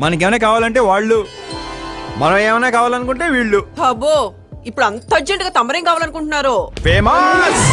మనకేమైనా కావాలంటే వాళ్ళు మనం ఏమైనా కావాలనుకుంటే వీళ్ళు. అబ్బో ఇప్పుడు అంత అర్జెంట్గా తమరేం కావాలనుకుంటున్నారు? Famous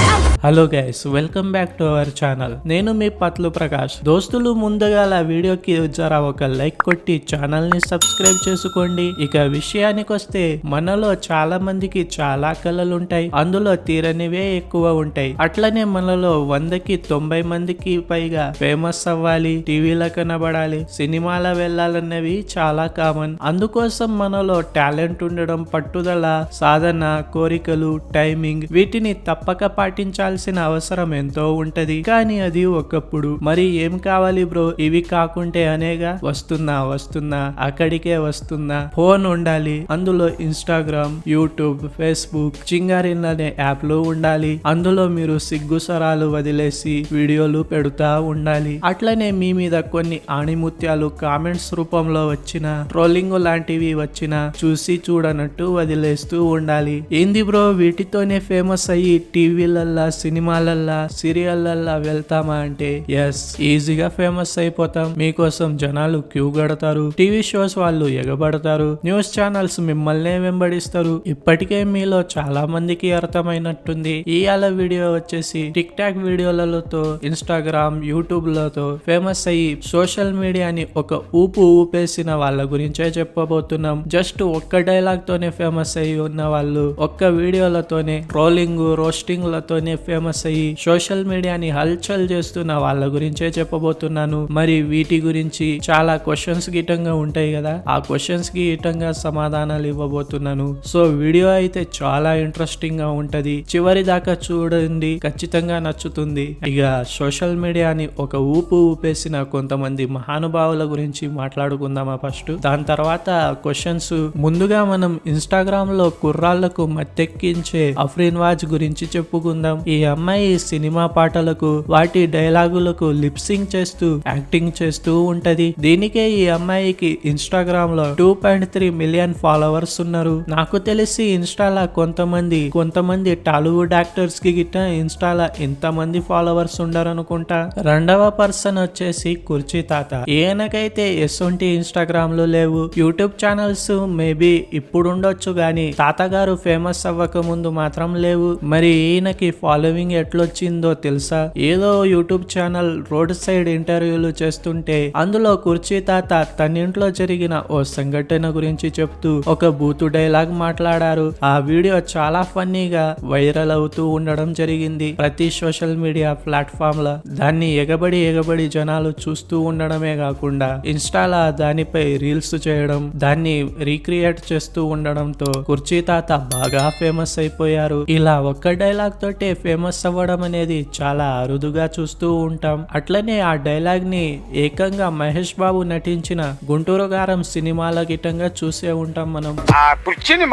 hello guys welcome back to our channel నేను మీ పత్లు ప్రకాష్. దోస్తులు ముందుగా ఆ వీడియోకి జరా ఒక లైక్ కొట్టి ఛానల్ని సబ్స్క్రైబ్ చేసుకోండి. ఇక విషయానికి వస్తే మనలో చాలా మందికి చాలా కళలు ఉంటాయి అందులో తీరనివే ఎక్కువ ఉంటాయి. అట్లనే మనలో వందకి తొంభై మందికి పైగా ఫేమస్ అవ్వాలి టీవీలో కనబడాలి సినిమాల వెళ్ళాలన్నవి చాలా కామన్ అందుకోసం మనలో టాలెంట్ ఉండడం పట్టుదల సాధన కోరికలు టైమింగ్ వీటిని తప్పక పాటించాలి. చేయాల్సిన అవసరం ఎంతో ఉంటది. కానీ అది ఒకప్పుడు. మరి ఏం కావాలి బ్రో? ఇవి కాకుంటే అనేగా? వస్తున్నా వస్తున్నా. అక్కడికే వస్తున్నా. ఫోన్ ఉండాలి. అందులో ఇన్స్టాగ్రామ్ యూట్యూబ్ ఫేస్బుక్ చింగారిన్ అనే యాప్లు ఉండాలి. అందులో మీరు సిగ్గు సరాలు వదిలేసి వీడియోలు పెడుతా ఉండాలి. అట్లనే మీ మీద కొన్ని ఆణిముత్యాలు కామెంట్స్ రూపంలో వచ్చిన ట్రోలింగ్ లాంటివి వచ్చిన చూసి చూడనట్టు వదిలేస్తూ ఉండాలి. ఏంది బ్రో? వీటితోనే ఫేమస్ అయ్యి టీవీలల్లా సినిమాలల్లా సీరియల్లల్లా వెళ్తామా అంటే ఎస్ ఈజీగా ఫేమస్ అయిపోతాం. మీకోసం జనాలు క్యూ కడతారు టీవీ షోస్ వాళ్ళు ఎగబడతారు న్యూస్ ఛానల్స్ మిమ్మల్నే వెంబడిస్తారు. ఇప్పటికే మీలో చాలా మందికి అర్థమైనట్టుంది ఇవాళ వీడియో వచ్చేసి టిక్ టాక్ వీడియోలతో ఇన్స్టాగ్రామ్ యూట్యూబ్లతో ఫేమస్ అయ్యి సోషల్ మీడియాని ఒక ఊపు ఊపేసిన వాళ్ళ గురించే చెప్పబోతున్నాం. జస్ట్ ఒక్క డైలాగ్ తోనే ఫేమస్ అయ్యి ఉన్న వాళ్ళు ఒక్క వీడియోలతోనే ట్రోలింగ్ రోస్టింగ్ లతోనే ఫేమస్ అయ్యి సోషల్ మీడియాని హల్చల్ చేస్తున్న వాళ్ళ గురించే చెప్పబోతున్నాను. మరి వీటి గురించి చాలా క్వశ్చన్స్ గిటంగా ఉంటాయి కదా ఆ క్వశ్చన్స్కి ఇటంగా సమాధానాలు ఇవ్వబోతున్నాను. సో వీడియో అయితే చాలా ఇంట్రెస్టింగ్గా ఉంటది. చివరి దాకా చూడండి ఖచ్చితంగా నచ్చుతుంది. ఇక సోషల్ మీడియాని ఒక ఊపు ఊపేసిన కొంతమంది మహానుభావుల గురించి మాట్లాడుకుందామా ఫస్ట్. దాని తర్వాత క్వశ్చన్స్ ముందుగా మనం ఇన్స్టాగ్రామ్లో కుర్రాళ్ళకు మత్తెక్కించే అఫ్రీన్ వాజ్ గురించి చెప్పుకుందాం. ఈ అమ్మాయి సినిమా పాటలకు వాటి డైలాగులకు లిప్సింగ్ చేస్తూ యాక్టింగ్ చేస్తూ ఉంటది. దీనికే ఈ అమ్మాయికి ఇన్స్టాగ్రామ్లో two point three million followers ఉన్నారు. నాకు తెలిసి ఇన్స్టాలా కొంతమంది కొంతమంది టాలీవుడ్ యాక్టర్స్కి గిట్ట ఇన్స్టాలా ఇంతమంది ఫాలోవర్స్ ఉండరు అనుకుంటా రెండవ పర్సన్ వచ్చేసి కుర్చీ తాత. ఈయనకైతే ఎస్వంటి ఇన్స్టాగ్రామ్లు లేవు. యూట్యూబ్ ఛానల్స్ మేబీ ఇప్పుడు ఉండొచ్చు గాని తాతగారు ఫేమస్ అవ్వక ముందు మాత్రం లేవు. మరి ఈయనకి ఫాలోవింగ్ ఎట్లొచ్చిందో తెలుసా? ఏదో యూట్యూబ్ ఛానల్ రోడ్ సైడ్ ఇంటర్వ్యూలు చేస్తుంటే అందులో కుర్చీ తాత తన ఇంట్లో జరిగిన ఓ సంఘటన గురించి చెప్తూ ఒక బూతు డైలాగ్ మాట్లాడారు. ఆ వీడియో చాలా ఫన్నీగా వైరల్ అవుతూ ఉండడం జరిగింది ప్రతి సోషల్ మీడియా ప్లాట్ఫామ్లో దాన్ని ఎగబడి ఎగబడి జనాలు చూస్తూ ఉండడమే కాకుండా ఇన్స్టాలా దానిపై రీల్స్ చేయడం దాన్ని రీక్రియేట్ చేస్తూ ఉండడంతో కుర్చీ తాత బాగా ఫేమస్ అయిపోయారు. ఇలా ఒక్క డైలాగ్ తోటే ఫేమస్ అవ్వడం అనేది చాలా అరుదుగా చూస్తూ ఉంటాం. అట్లనే ఆ డైలాగ్ని ఏకంగా మహేష్ బాబు నటించిన గుంటూరు గారం సినిమాల గిటంగా చూసే ఉంటాం మనం. ఆ కుర్చీని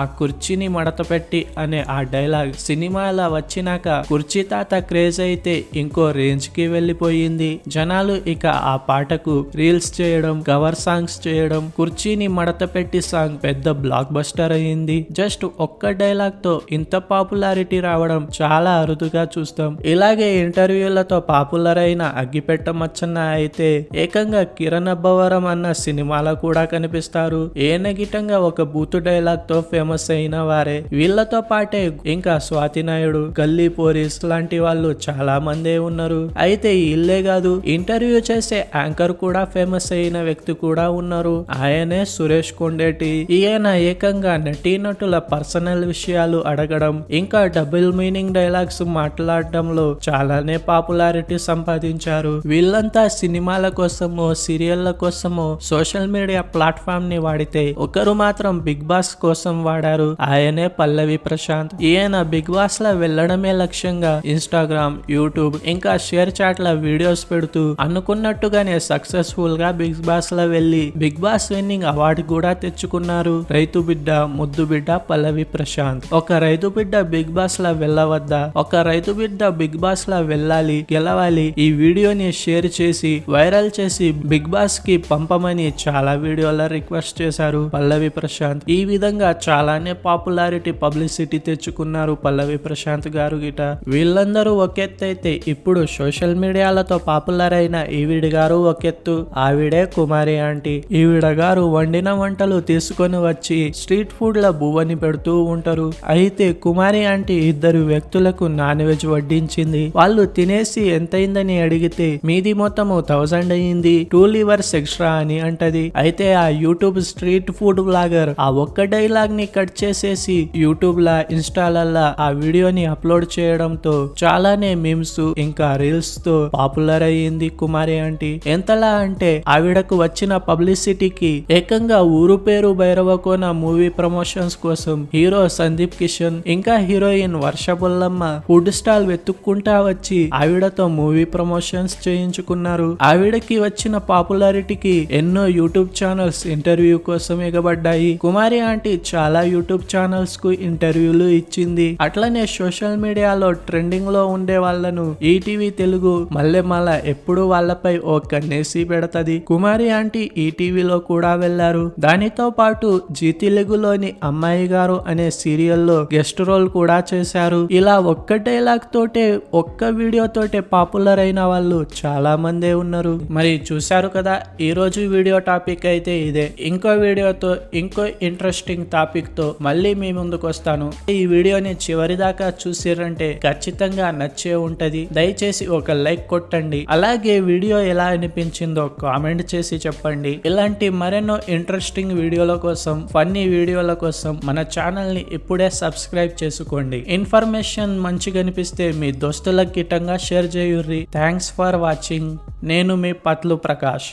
ఆ కుర్చీని మడతపెట్టి అనే ఆ డైలాగ్ సినిమాల వచ్చినాక కుర్చీ తాత క్రేజ్ అయితే ఇంకో రేంజ్కి వెళ్ళిపోయింది. జనాలు ఇక ఆ పాటకు రీల్స్ చేయడం కవర్ సాంగ్స్ చేయడం కుర్చీని మడతపెట్టి సాంగ్ పెద్ద బ్లాక్ బస్టర్ అయింది. జస్ట్ ఒక్క డైలాగ్తో ఇంత పాపులారిటీ రావడం చాలా అరుదుగా చూస్తాం. ఇలాగే ఇంటర్వ్యూలతో పాపులర్ అయిన అగ్గిపెట్ట మచ్చన్న అయితే ఏకంగా కిరణ్ అబ్బవరం అన్న సినిమాలో కూడా కనిపిస్తారు. ముఖ్యంగా ఒక బూతు డైలాగ్తో ఫేమస్ అయిన వారే. వీళ్ళతో పాటే ఇంకా స్వాతి నాయుడు గల్లీ పోరీస్ లాంటి వాళ్ళు చాలా మందే ఉన్నారు. అయితే ఇల్లే కాదు ఇంటర్వ్యూ చేసే యాంకర్ కూడా ఫేమస్ అయిన వ్యక్తి కూడా ఉన్నారు. ఆయనే సురేష్ కొండేటి. ఈయన ఏకంగా నటీనటుల పర్సనల్ విషయాలు అడగడం ఇంకా డబుల్ మీనింగ్ డైలాగ్స్ మాట్లాడడంలో చాలానే పాపులారిటీ సంపాదించారు. వీళ్ళంతా సినిమాల కోసమో సీరియళ్ళ కోసమో సోషల్ మీడియా ప్లాట్ఫామ్ని వాడితే ఒకరు మాత్రం బిగ్ బాస్ కోసం వాడారు. ఆయనే పల్లవి ప్రశాంత్. ఈయన బిగ్ బాస్లో వెళ్ళడమే లక్ష్యంగా ఇన్స్టాగ్రామ్ యూట్యూబ్ ఇంకా షేర్ చాట్ ల వీడియోస్ పెడుతూ అనుకున్నట్టుగానే సక్సెస్ఫుల్గా బిగ్ బాస్లో వెళ్ళి బిగ్ బాస్ విన్నింగ్ అవార్డు కూడా తెచ్చుకున్నారు. రైతు బిడ్డ ముద్దు బిడ్డ పల్లవి ప్రశాంత్. ఒక రైతు బిడ్డ బిగ్ బాస్ లా వెళ్ళవద్దా? ఒక రైతు బిడ్డ బిగ్ బాస్ లా వెళ్ళాలి గెలవాలి ఈ వీడియోని షేర్ చేసి వైరల్ చేసి బిగ్ బాస్కి పంపమని చాలా వీడియోల రిక్వెస్ట్ చేశారు. పల్లవి ప్రశాంత్. ఈ విధంగా చాలానే పాపులారిటీ పబ్లిసిటీ తెచ్చుకున్నారు పల్లవి ప్రశాంత్ గారు గిట. వీళ్ళందరూ ఒకెత్తైతే ఇప్పుడు సోషల్ మీడియాలతో పాపులర్ అయిన ఈవిడ గారు ఒకెత్తు. ఆవిడే కుమారి ఆంటీ. ఈవిడ గారు వండిన వంటలు తీసుకొని వచ్చి స్ట్రీట్ ఫుడ్ ల బువ్వని పెడుతూ ఉంటారు. అయితే కుమారి ఆంటీ ఇద్దరు వ్యక్తులకు నాన్ వెజ్ వడ్డించింది. వాళ్ళు తినేసి ఎంతైందని అడిగితే మీది మొత్తము థౌసండ్ అయ్యింది టూ లివర్స్ ఎక్స్ట్రా అని అంటది. అయితే ఆ యూట్యూబ్ స్ట్రీట్ ఫుడ్ బ్లాగర్ ఆ ఒక్క డైలాగ్ని కట్ చేసేసి యూట్యూబ్ లా ఇన్స్టాలల్లా ఆ వీడియోని అప్లోడ్ చేయడంతో చాలానే మీమ్స్ ఇంకా రీల్స్తో పాపులర్ అయ్యింది కుమారి ఆంటీ ఎంతలా అంటే ఆవిడకు వచ్చిన పబ్లిసిటీకి ఏకంగా ఊరు పేరు భైరవకోన మూవీ ప్రమోషన్స్ కోసం హీరో సందీప్ కిషన్ ఇంకా హీరోయిన్ వర్షబుల్లమ్మ ఫుడ్ స్టాల్ వెతుక్కుంటా వచ్చి ఆవిడతో మూవీ ప్రమోషన్స్ చేయించుకున్నారు. ఆవిడకి వచ్చిన పాపులారిటీకి ఎన్నో యూట్యూబ్ ఛానల్స్ ఇంటర్వ్యూ కోసం ఎగబడ్డాయి. కుమారి ఆంటీ చాలా యూట్యూబ్ ఛానల్స్కు ఇంటర్వ్యూలు ఇచ్చింది. అట్లనే సోషల్ మీడియాలో ట్రెండింగ్లో ఉండే వాళ్ళను ఈటీవీ తెలుగు మల్లెమాల ఎప్పుడు వాళ్ళపై ఓ కన్నేసి పెడతది. కుమారి ఆంటీ ఈటీవీలో కూడా వెళ్ళారు. దానితో పాటు జీ తెలుగులోని అమ్మాయి గారు అనే సీరియల్లో గెస్ట్ రోల్ కూడా చేశారు. ఇలా ఒక్క డైలాగ్ తోటే ఒక్క వీడియో తోటే పాపులర్ అయిన వాళ్ళు చాలా మందే ఉన్నారు. మరి చూశారు కదా ఈ రోజు వీడియో టాపిక్ అయితే ఇదే. ఇంకో వీడియోతో ఇంకో ఇంట్రెస్టింగ్ టాపిక్తో మళ్ళీ మీ ముందుకు వస్తాను. ఈ వీడియోని చివరి దాకా ఖచ్చితంగా నచ్చే ఉంటది. దయచేసి ఒక లైక్ కొట్టండి. అలాగే వీడియో ఎలా అనిపించిందో కామెంట్ చేసి చెప్పండి. ఇలాంటి మరెన్నో ఇంట్రెస్టింగ్ వీడియోల కోసం ఫన్నీ వీడియోల కోసం మన ఛానల్ని ఇప్పుడే సబ్స్క్రైబ్ చేసుకోండి. ఇన్ఫర్మేషన్ మంచిగా అనిపిస్తే మీ దోస్తులకు గిట్టంగా షేర్ చేయుర్రి. థ్యాంక్స్ ఫర్ వాచింగ్ నేను మీ పత్లు ప్రకాష్.